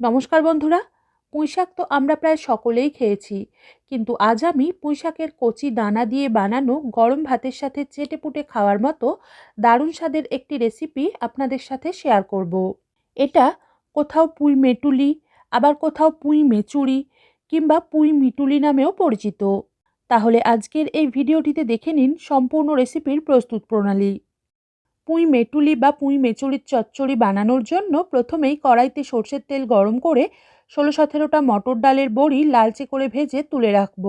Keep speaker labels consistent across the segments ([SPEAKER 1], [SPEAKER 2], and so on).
[SPEAKER 1] নমস্কার বন্ধুরা পুঁই শাক তো আমরা প্রায় সকলেই খেয়েছি, কিন্তু আজ আমি পুঁইশাকের কচি দানা দিয়ে বানানো গরম ভাতের সাথে চেটে পুটে খাওয়ার মতো দারুণ স্বাদের একটি রেসিপি আপনাদের সাথে শেয়ার করব। এটা কোথাও পুঁই মেটুলি, আবার কোথাও পুঁই মেচুরি কিংবা পুঁই মিটুলি নামেও পরিচিত তাহলে আজকের এই ভিডিওটিতে দেখে নিন সম্পূর্ণ রেসিপির প্রস্তুত প্রণালী পুঁই মেটুলি বা পুঁই মেচুরির চচ্চড়ি বানানোর জন্য প্রথমেই কড়াইতে সর্ষের তেল গরম করে ষোলো সতেরোটা মটর ডালের বড়ি লালচে করে ভেজে তুলে রাখব।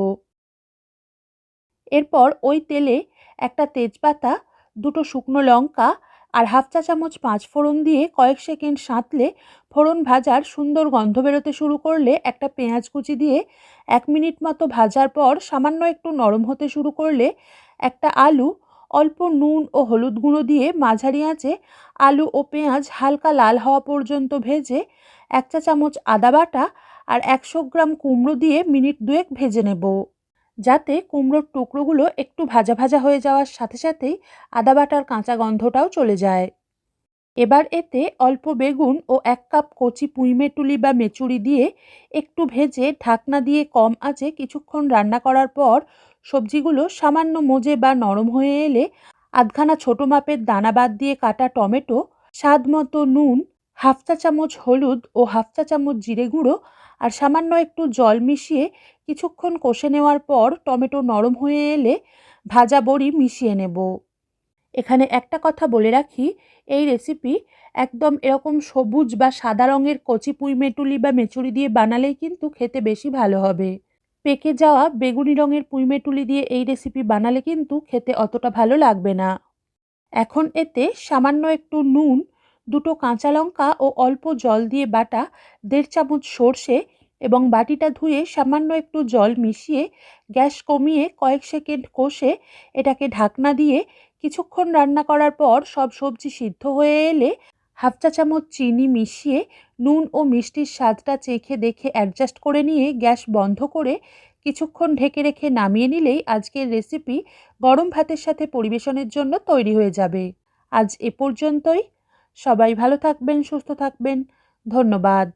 [SPEAKER 1] এরপর ওই তেলে একটা তেজপাতা, দুটো শুকনো লঙ্কা আর হাফ চা চামচ পাঁচ ফোড়ন দিয়ে কয়েক সেকেন্ড সাঁতলে ফোড়ন ভাজার সুন্দর গন্ধ বেরোতে শুরু করলে একটা পেঁয়াজ কুচি দিয়ে এক মিনিট মতো ভাজার পর সামান্য একটু নরম হতে শুরু করলে একটা আলু অল্প নুন ও হলুদ গুঁড়ো দিয়ে মাঝারি আঁচে আলু ও পেঁয়াজ হালকা লাল হওয়া পর্যন্ত ভেজে এক চা চামচ আদা বাটা আর একশো গ্রাম কুমড়ো দিয়ে মিনিট দুয়েক ভেজে নেব। যাতে কুমড়োর টুকরোগুলো একটু ভাজা ভাজা হয়ে যাওয়ার সাথে সাথেই আদা বাটার কাঁচা গন্ধটাও চলে যায়। এবার এতে অল্প বেগুন ও এক কাপ কচি পুঁইমেটুলি বা মেচুরি দিয়ে একটু ভেজে ঢাকনা দিয়ে কম আঁচে কিছুক্ষণ রান্না করার পর সবজিগুলো সামান্য মজে বা নরম হয়ে এলে আধখানা ছোটো মাপের দানা বাদ দিয়ে কাটা টমেটো, স্বাদ মতো নুন, হাফ চা চামচ হলুদ ও হাফ চা চামচ জিরে গুঁড়ো আর সামান্য একটু জল মিশিয়ে কিছুক্ষণ কষে নেওয়ার পর টমেটো নরম হয়ে এলে ভাজা বড়ি মিশিয়ে নেব। এখানে একটা কথা বলে রাখি, এই রেসিপি একদম এরকম সবুজ বা সাদা রঙের কচি পুঁই মেটুলি বা মেচুরি দিয়ে বানালেই কিন্তু খেতে বেশি ভালো হবে। পেকে যাওয়া বেগুনি রঙের পুঁইমেটুলি দিয়ে এই রেসিপি বানালে কিন্তু খেতে অতটা ভালো লাগবে না। এখন এতে সামান্য একটু নুন, দুটো কাঁচা লঙ্কা ও অল্প জল দিয়ে বাটা দেড় চামচ সর্ষে এবং বাটিটা ধুয়ে সামান্য একটু জল মিশিয়ে গ্যাস কমিয়ে কয়েক সেকেন্ড কষে এটাকে ঢাকনা দিয়ে কিছুক্ষণ রান্না করার পর সব সবজি সিদ্ধ হয়ে এলে হাফ চা চামচ চিনি মিশিয়ে নুন ও মিষ্টির স্বাদটা চেখে দেখে অ্যাডজাস্ট করে নিয়ে গ্যাস বন্ধ করে কিছুক্ষণ ঢেকে রেখে নামিয়ে নিলেই আজকের রেসিপি গরম ভাতের সাথে পরিবেশনের জন্য তৈরি হয়ে যাবে। আজ এ পর্যন্তই। সবাই ভালো থাকবেন, সুস্থ থাকবেন। ধন্যবাদ।